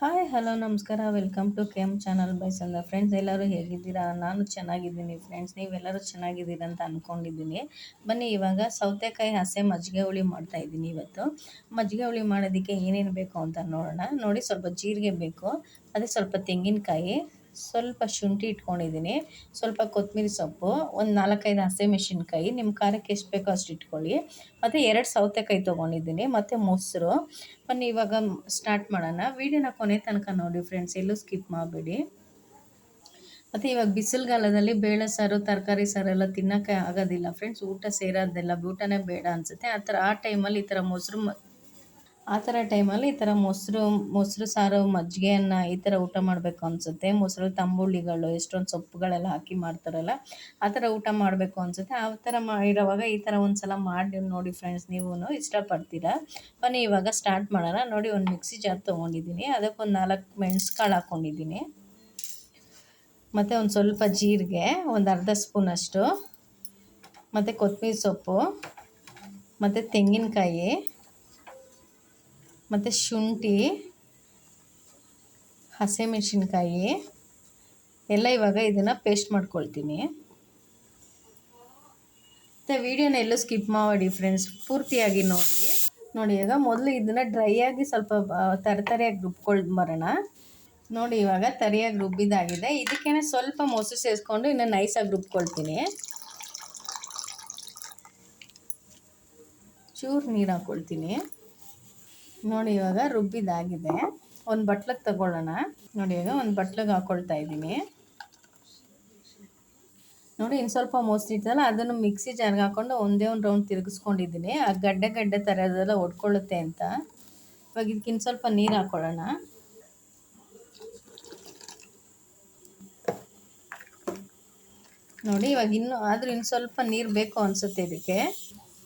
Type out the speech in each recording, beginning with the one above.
Hi hello ನಮಸ್ಕಾರ. Welcome to K M channel by ಸಂದ friends ಎಲ್ಲರೂ ಹೇಗಿದ್ದೀರಾ? ನಾನು ಚೆನ್ನಾಗಿದ್ದೀನಿ ಫ್ರೆಂಡ್ಸ್ ನೀವೆಲ್ಲರೂ ಚೆನ್ನಾಗಿದ್ದೀರಾ ಅಂತ ಅಂದ್ಕೊಂಡಿದ್ದೀನಿ ಬನ್ನಿ, ಇವಾಗ ಸೌತೆಕಾಯಿ ಹಸೆ ಮಜ್ಜಿಗೆ ಹುಳಿ ಮಾಡ್ತಾ ಇದ್ದೀನಿ ಇವತ್ತು. ಮಜ್ಜಿಗೆ ಹುಳಿ ಮಾಡೋದಕ್ಕೆ ಏನೇನು ಬೇಕು ಅಂತ ನೋಡೋಣ. ನೋಡಿ, ಸ್ವಲ್ಪ ಜೀರಿಗೆ ಬೇಕು. ಅದೇ ಸ್ವಲ್ಪ ತೆಂಗಿನಕಾಯಿ. ಸ್ವಲ್ಪ ಶುಂಠಿ ಇಟ್ಕೊಂಡಿದ್ದೀನಿ. ಸ್ವಲ್ಪ ಕೊತ್ತಂಬರಿ ಸೊಪ್ಪು, ಒಂದು ನಾಲ್ಕೈದು ಹಸಿಮೆಣ್ಸಿನ್ಕಾಯಿ ನಿಮ್ಮ ಖಾರಕ್ಕೆ ಎಷ್ಟು ಬೇಕೋ ಅಷ್ಟು ಇಟ್ಕೊಳ್ಳಿ. ಮತ್ತು ಎರಡು ಸೌತೆಕಾಯಿ ತೊಗೊಂಡಿದ್ದೀನಿ, ಮತ್ತು ಮೊಸರು. ಬನ್ನಿ, ಇವಾಗ ಸ್ಟಾರ್ಟ್ ಮಾಡೋಣ. ವೀಡಿಯೋನ ಕೊನೆ ತನಕ ನೋಡಿ ಫ್ರೆಂಡ್ಸ್ ಎಲ್ಲೂ ಸ್ಕಿಪ್ ಮಾಡಬೇಡಿ. ಮತ್ತು ಇವಾಗ ಬಿಸಿಲುಗಾಲದಲ್ಲಿ ಬೇಳೆ ಸಾರು, ತರಕಾರಿ ಸಾರು ಎಲ್ಲ ತಿನ್ನೋಕ್ಕೆ ಆಗೋದಿಲ್ಲ. ಫ್ರೆಂಡ್ಸ್ ಊಟ ಸೇರೋದೆಲ್ಲ ಊಟನೇ ಬೇಡ ಅನಿಸುತ್ತೆ. ಆ ಥರ, ಆ ಟೈಮಲ್ಲಿ ಈ ಥರ ಮೊಸರು ಆ ಥರ ಟೈಮಲ್ಲಿ ಈ ಥರ ಮೊಸರು ಮೊಸರು ಸಾರು, ಮಜ್ಜಿಗೆಯನ್ನ ಈ ಥರ ಊಟ ಮಾಡಬೇಕು ಅನಿಸುತ್ತೆ. ಮೊಸರು, ತಂಬುಳಿಗಳು, ಎಷ್ಟೊಂದು ಸೊಪ್ಪುಗಳೆಲ್ಲ ಹಾಕಿ ಮಾಡ್ತಾರಲ್ಲ, ಆ ಥರ ಊಟ ಮಾಡಬೇಕು ಅನಿಸುತ್ತೆ. ಆ ಥರ ಮಾಡಿರೋವಾಗ ಈ ಥರ ಒಂದು ಸಲ ಮಾಡಿ ನೋಡಿ ಫ್ರೆಂಡ್ಸ್ ನೀವು ಇಷ್ಟಪಡ್ತೀರಾ? ಬನ್ನಿ, ಇವಾಗ ಸ್ಟಾರ್ಟ್ ಮಾಡೋಣ. ನೋಡಿ, ಒಂದು ಮಿಕ್ಸಿ ಜಾರ್ ತೊಗೊಂಡಿದ್ದೀನಿ. ಅದಕ್ಕೊಂದು ನಾಲ್ಕು ಮೆಣಸ್ಕಾಳು ಹಾಕ್ಕೊಂಡಿದ್ದೀನಿ ಮತ್ತು ಒಂದು ಸ್ವಲ್ಪ ಜೀರಿಗೆ, ಒಂದು ಅರ್ಧ ಸ್ಪೂನಷ್ಟು ಮತ್ತು ಕೊತ್ತಂಬರಿ ಸೊಪ್ಪು. ಮತ್ತು ತೆಂಗಿನಕಾಯಿ. ಮತ್ತು ಶುಂಠಿ, ಹಸಿಮೆಣ್ಸಿನ್ಕಾಯಿ, ಎಲ್ಲ ಇವಾಗ ಇದನ್ನು ಪೇಸ್ಟ್ ಮಾಡ್ಕೊಳ್ತೀನಿ. ಮತ್ತು ವೀಡಿಯೋನ ಎಲ್ಲೂ ಸ್ಕಿಪ್ ಮಾಡಿ ಫ್ರೆಂಡ್ಸ್ ಪೂರ್ತಿಯಾಗಿ ನೋಡಿ. ನೋಡಿ ಇವಾಗ ಮೊದಲು ಇದನ್ನು ಡ್ರೈ ಆಗಿ ಸ್ವಲ್ಪ ತರತರಿಯಾಗಿ ರುಬ್ಕೊಂಡು ಬರೋಣ. ನೋಡಿ, ಇವಾಗ ತರಿಯಾಗಿ ರುಬ್ಬಿದಾಗಿದೆ. ಇದಕ್ಕೇನೆ ಸ್ವಲ್ಪ ಮೊಸರು ಸೇರಿಸ್ಕೊಂಡು ಇನ್ನು ನೈಸಾಗಿ ರುಬ್ಕೊಳ್ತೀನಿ. ಚೂರು ನೀರು ಹಾಕ್ಕೊಳ್ತೀನಿ ನೋಡಿ, ಇವಾಗ ರುಬ್ಬಿದಾಗಿದೆ ಒಂದು ಬಟ್ಲಿಗೆ ತಗೊಳ್ಳೋಣ. ನೋಡಿ, ಇವಾಗ ಒಂದು ಬಟ್ಲಿಗೆ ಹಾಕ್ಕೊಳ್ತಾ ಇದ್ದೀನಿ. ನೋಡಿ ಇನ್ನು ಸ್ವಲ್ಪ ಮೋಸ್ಟ್ ಇತ್ತಲ್ಲ, ಅದನ್ನು ಮಿಕ್ಸಿ ಜಾರ್ಗೆ ಹಾಕ್ಕೊಂಡು ಒಂದೇ ಒಂದು ರೌಂಡ್ ತಿರುಗಿಸ್ಕೊಂಡಿದ್ದೀನಿ. ಆ ಗಡ್ಡೆ ಗಡ್ಡೆ ಥರದೆಲ್ಲ ಒಡ್ಕೊಳ್ಳುತ್ತೆ ಅಂತ. ಇವಾಗ ಇದಕ್ಕಿನ್ನು ಸ್ವಲ್ಪ ನೀರು ಹಾಕ್ಕೊಳ್ಳೋಣ ನೋಡಿ, ಇವಾಗ ಇನ್ನು ಆದರೂ ಇನ್ನು ಸ್ವಲ್ಪ ನೀರು ಬೇಕು ಅನಿಸುತ್ತೆ ಇದಕ್ಕೆ.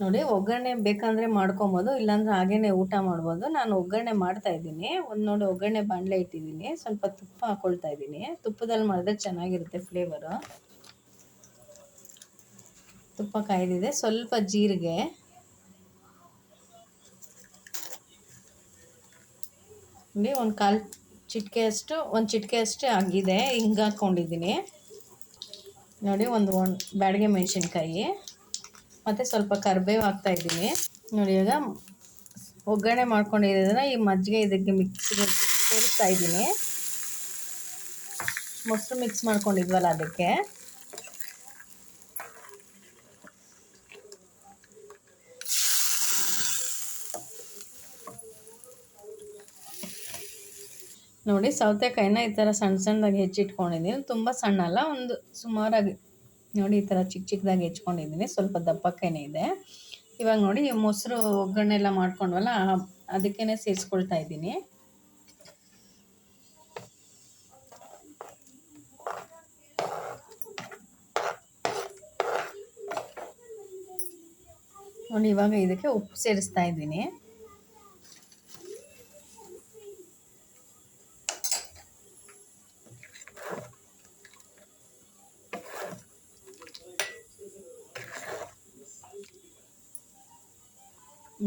ನೋಡಿ, ಒಗ್ಗರಣೆ ಬೇಕಂದರೆ ಮಾಡ್ಕೊಬೋದು, ಇಲ್ಲಾಂದ್ರೆ ಹಾಗೇನೆ ಊಟ ಮಾಡ್ಬೋದು. ನಾನು ಒಗ್ಗರಣೆ ಮಾಡ್ತಾ ಇದ್ದೀನಿ. ಒಂದು ನೋಡಿ, ಒಗ್ಗರಣೆ ಬಾಣಲೆ ಇಟ್ಟಿದ್ದೀನಿ. ಸ್ವಲ್ಪ ತುಪ್ಪ ಹಾಕ್ಕೊಳ್ತಾ ಇದ್ದೀನಿ. ತುಪ್ಪದಲ್ಲಿ ಮಾಡಿದ್ರೆ ಚೆನ್ನಾಗಿರುತ್ತೆ ಫ್ಲೇವರು ತುಪ್ಪ ಕಾಯ್ದಿದೆ. ಸ್ವಲ್ಪ ಜೀರಿಗೆ. ನೋಡಿ, ಒಂದು ಕಾಲು ಚಿಟಿಕೆಯಷ್ಟು ಒಂದು ಚಿಟಿಕೆಯಷ್ಟು ಆಗಿದೆ. ಹಿಂಗೆ ಹಾಕ್ಕೊಂಡಿದ್ದೀನಿ ನೋಡಿ, ಒಂದು ಒಂದು ಬ್ಯಾಡಿಗೆ ಮೆಣಸಿನ್ಕಾಯಿ. ಮತ್ತು ಸ್ವಲ್ಪ ಕರಿಬೇವು ಇದ್ದೀನಿ. ನೋಡಿ, ಇವಾಗ ಒಗ್ಗರಣೆ ಮಾಡ್ಕೊಂಡಿರೋದನ್ನ ಈ ಮಜ್ಜಿಗೆ ಇದಕ್ಕೆ ಮಿಕ್ಸಿಗೆ ಸೇರಿಸ್ತಾ ಇದ್ದೀನಿ. ಮೊಸರು ಮಿಕ್ಸ್ ಮಾಡ್ಕೊಂಡಿದ್ವಲ್ಲ ಅದಕ್ಕೆ. ನೋಡಿ, ಸೌತೆಕಾಯಿನ ಈ ಥರ ಸಣ್ಣ ಸಣ್ಣದಾಗಿ ಹೆಚ್ಚಿಟ್ಕೊಂಡಿದ್ದೀನಿ. ತುಂಬ ಸಣ್ಣ ಅಲ್ಲ, ಒಂದು ಸುಮಾರಾಗಿ ನೋಡಿ ಈ ಥರ ಚಿಕ್ಕ ಚಿಕ್ಕದಾಗಿ ಹೆಚ್ಕೊಂಡಿದ್ದೀನಿ. ಸ್ವಲ್ಪ ದಪ್ಪಕ್ಕೇನೆ ಇದೆ. ಇವಾಗ ನೋಡಿ ಮೊಸರು ಒಗ್ಗರಣೆ ಎಲ್ಲ ಮಾಡ್ಕೊಂಡ್ವಲ್ಲ ಅದಕ್ಕೇ ಸೇರಿಸ್ಕೊಳ್ತಾ ಇದ್ದೀನಿ. ನೋಡಿ ಇವಾಗ ಇದಕ್ಕೆ ಉಪ್ಪು ಸೇರಿಸ್ತಾ ಇದ್ದೀನಿ.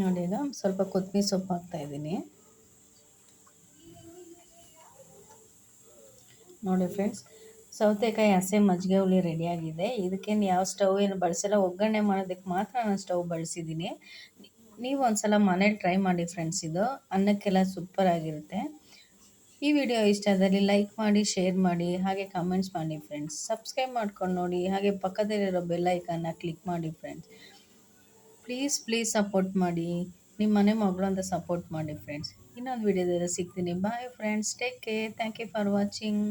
ನೋಡಿ ಇದು. ಸ್ವಲ್ಪ ಕೊತ್ತಂಬರಿ ಸೊಪ್ಪು ಹಾಕ್ತಾ ಇದ್ದೀನಿ. ನೋಡಿ ಫ್ರೆಂಡ್ಸ್, ಸೌತೆಕಾಯಿ ಹಸೆ ಮಜ್ಜಿಗೆ ಹುಳಿ ರೆಡಿಯಾಗಿದೆ ಇದಕ್ಕೇನು ಯಾವ ಸ್ಟವ್ ಏನು ಬಳಸಿಲ್ಲ, ಒಗ್ಗರಣೆ ಮಾಡೋದಕ್ಕೆ ಮಾತ್ರ ನಾನು ಸ್ಟವ್ ಬಳಸಿದ್ದೀನಿ. ನೀವು ಒಂದ್ಸಲ ಮನೇಲಿ ಟ್ರೈ ಮಾಡಿ ಫ್ರೆಂಡ್ಸ್ ಇದು. ಅನ್ನಕ್ಕೆಲ್ಲ ಸೂಪರ್ ಆಗಿರುತ್ತೆ. ಈ ವಿಡಿಯೋ ಇಷ್ಟ ಆದಲ್ಲಿ ಲೈಕ್ ಮಾಡಿ, ಶೇರ್ ಮಾಡಿ, ಹಾಗೆ ಕಮೆಂಟ್ಸ್ ಮಾಡಿ ಫ್ರೆಂಡ್ಸ್. ಸಬ್ಸ್ಕ್ರೈಬ್ ಮಾಡ್ಕೊಂಡು ನೋಡಿ. ಹಾಗೆ ಪಕ್ಕದಲ್ಲಿರೋ ಬೆಲ್ ಐಕನ್ನ ಕ್ಲಿಕ್ ಮಾಡಿ ಫ್ರೆಂಡ್ಸ್. ಪ್ಲೀಸ್ ಪ್ಲೀಸ್ ಸಪೋರ್ಟ್ ಮಾಡಿ. ನಿಮ್ಮ ಮನೆ ಮಗಳು ಅಂತ ಸಪೋರ್ಟ್ ಮಾಡಿ ಫ್ರೆಂಡ್ಸ್ ಇನ್ನೊಂದು ವಿಡಿಯೋದಲ್ಲಿ ಸಿಗ್ತೀನಿ. Bye friends take care thank you for watching